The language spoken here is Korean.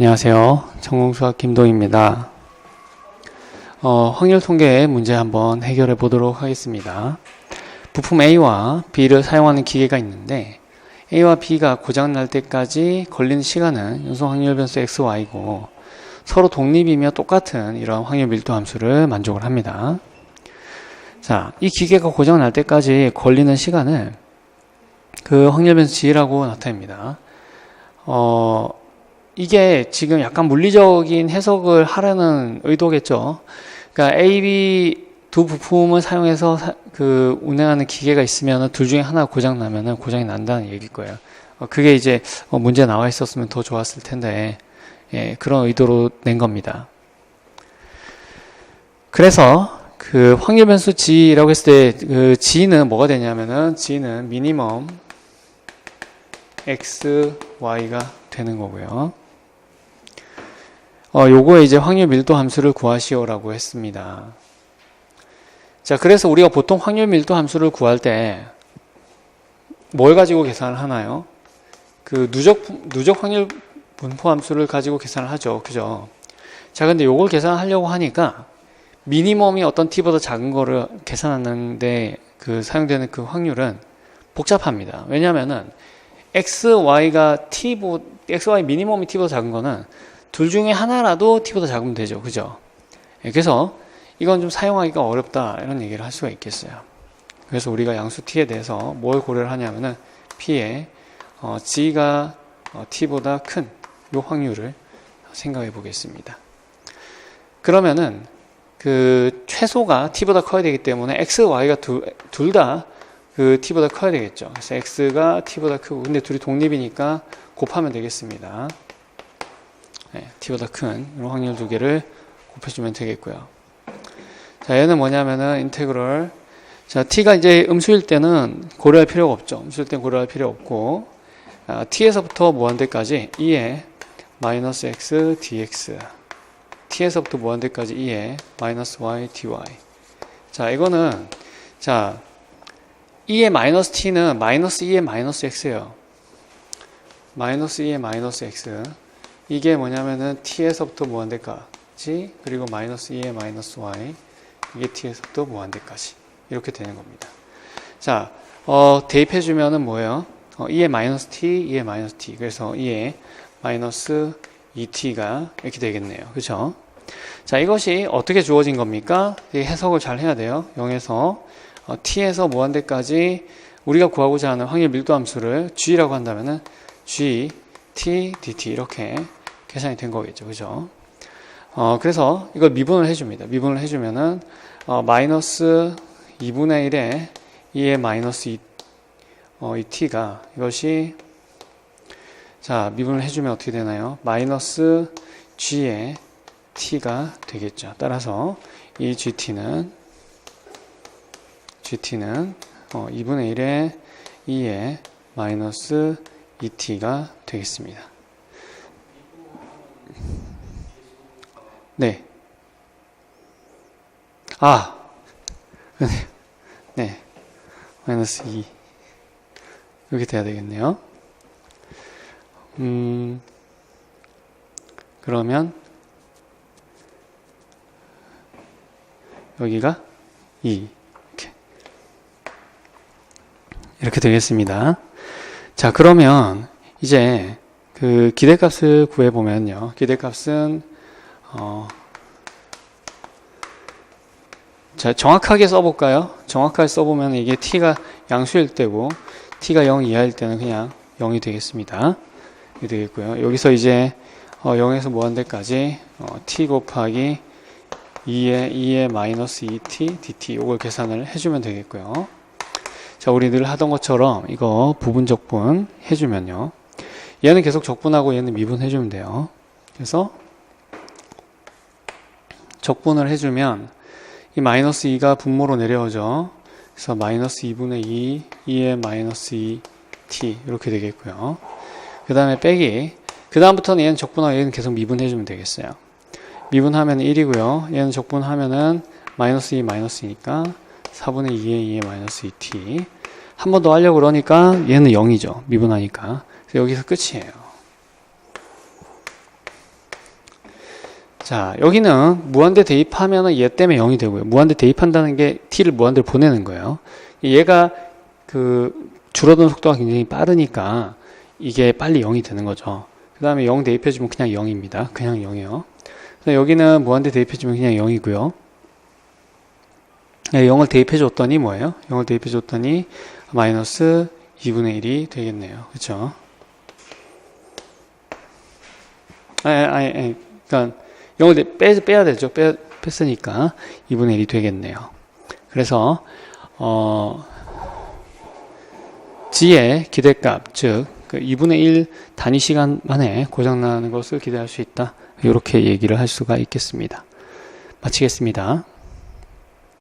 안녕하세요. 전공수학 김동입니다. 어, 확률 통계 문제 한번 해결해 보도록 하겠습니다. 부품 A와 B를 사용하는 기계가 있는데 A와 B가 고장 날 때까지 걸리는 시간은 연속 확률 변수 x, y고 서로 독립이며 똑같은 이런 확률 밀도 함수를 만족을 합니다. 자, 이 기계가 고장 날 때까지 걸리는 시간을 그 확률 변수 g라고 나타냅니다. 어, 이게 지금 약간 물리적인 해석을 하려는 의도겠죠. 그러니까 A, B 두 부품을 사용해서 사, 그 운행하는 기계가 있으면 둘 중에 하나 고장 나면은 고장이 난다는 얘기일 거예요. 어, 그게 이제 어, 문제 나와 있었으면 더 좋았을 텐데 예, 그런 의도로 낸 겁니다. 그래서 그 확률 변수 G라고 했을 때 그 G는 뭐가 되냐면은 G는 미니멈 X, Y가 되는 거고요. 어, 요거에 이제 확률 밀도 함수를 구하시오라고 했습니다. 자, 그래서 우리가 보통 확률 밀도 함수를 구할 때 뭘 가지고 계산을 하나요? 그 누적 누적 확률 분포 함수를 가지고 계산을 하죠. 그죠? 자, 근데 요걸 계산하려고 하니까 미니멈이 어떤 t보다 작은 거를 계산하는데 그 사용되는 그 확률은 복잡합니다. 왜냐면은 x, y가 t보 x, y 미니멈이 t보다 작은 거는 둘 중에 하나라도 t보다 작으면 되죠. 그죠? 예, 그래서 이건 좀 사용하기가 어렵다 이런 얘기를 할 수가 있겠어요. 그래서 우리가 양수 t에 대해서 뭘 고려를 하냐면은 p의 어, g가 어, t보다 큰 요 확률을 생각해 보겠습니다. 그러면은 그 최소가 t보다 커야 되기 때문에 x, y가 둘 다 그 t보다 커야 되겠죠. 그래서 x가 t보다 크고 근데 둘이 독립이니까 곱하면 되겠습니다. 네, t보다 큰 이런 확률 두 개를 곱해주면 되겠고요. 자, 얘는 뭐냐면은 인테그럴. 자, t가 이제 음수일 때는 고려할 필요가 없죠. 음수일 때는 고려할 필요 없고, 아, t에서부터 무한대까지 2에 마이너스 x dx, t에서부터 무한대까지 2에 마이너스 y dy. 자, 이거는 자 2의 마이너스 t는 마이너스 2의 마이너스 x예요. 마이너스 2의 마이너스 x. 이게 뭐냐면은 t에서부터 무한대까지 그리고 마이너스 2의 마이너스 y 이게 t에서부터 무한대까지 이렇게 되는 겁니다. 자, 어, 대입해 주면은 뭐예요? 어, 2의 마이너스 t, 2의 마이너스 t. 그래서 2의 마이너스 2t가 이렇게 되겠네요. 그렇죠? 자, 이것이 어떻게 주어진 겁니까? 해석을 잘 해야 돼요. 0에서 어, t에서 무한대까지 우리가 구하고자 하는 확률 밀도 함수를 g라고 한다면은 g, t, dt 이렇게 계산이 된 거겠죠. 그죠? 어, 그래서 이걸 미분을 해줍니다. 미분을 해주면은, 어, 마이너스 2분의 1에 2의 마이너스 2, 어, 2t가 이것이, 자, 미분을 해주면 어떻게 되나요? 마이너스 g의 t가 되겠죠. 따라서 이 gt는, gt는, 어, 2분의 1에 2의 마이너스 2t가 되겠습니다. 네. 아. 네. 마이너스 2. 이렇게 돼야 되겠네요. 음, 그러면, 여기가 2. 이렇게. 이렇게 되겠습니다. 자, 그러면, 이제, 그, 기대값을 구해 보면요. 기대값은 어, 자, 정확하게 써볼까요? 정확하게 써보면 이게 t가 양수일 때고 t가 0 이하일 때는 그냥 0이 되겠습니다. 되겠고요. 여기서 이제 어, 0에서 무한대까지 어, t 곱하기 2의 2의 마이너스 2t dt 이걸 계산을 해주면 되겠고요. 자, 우리 늘 하던 것처럼 이거 부분 적분 해주면요. 얘는 계속 적분하고 얘는 미분 해주면 돼요. 그래서 적분을 해주면 이 마이너스 2가 분모로 내려오죠. 그래서 마이너스 2분의 2, 2의 마이너스 2t 이렇게 되겠고요. 그 다음에 빼기 그 다음부터는 얘는 적분하고 얘는 계속 미분해주면 되겠어요. 미분하면 1이고요. 얘는 적분하면은 마이너스 2 마이너스 2니까 4분의 2의 2의 마이너스 2t 한 번 더 하려고 그러니까 얘는 0이죠. 미분하니까. 그래서 여기서 끝이에요. 자, 여기는 무한대 대입하면은 얘 때문에 0이 되고요. 무한대 대입한다는 게 t를 무한대로 보내는 거예요. 얘가 그 줄어드는 속도가 굉장히 빠르니까 이게 빨리 0이 되는 거죠. 그 다음에 0 대입해주면 그냥 0입니다. 그냥 0이요. 여기는 무한대 대입해주면 그냥 0이고요. 0을 대입해줬더니 뭐예요? 0을 대입해줬더니 마이너스 2분의 1이 되겠네요. 그쵸? 아니, 아니, 아니, 그러니까 0을 빼, 빼야 되죠. 빼, 뺐으니까 2분의 1이 되겠네요. 그래서 어, g의 기대값, 즉, 그 2분의 1 단위 시간 만에 고장나는 것을 기대할 수 있다. 이렇게 얘기를 할 수가 있겠습니다. 마치겠습니다.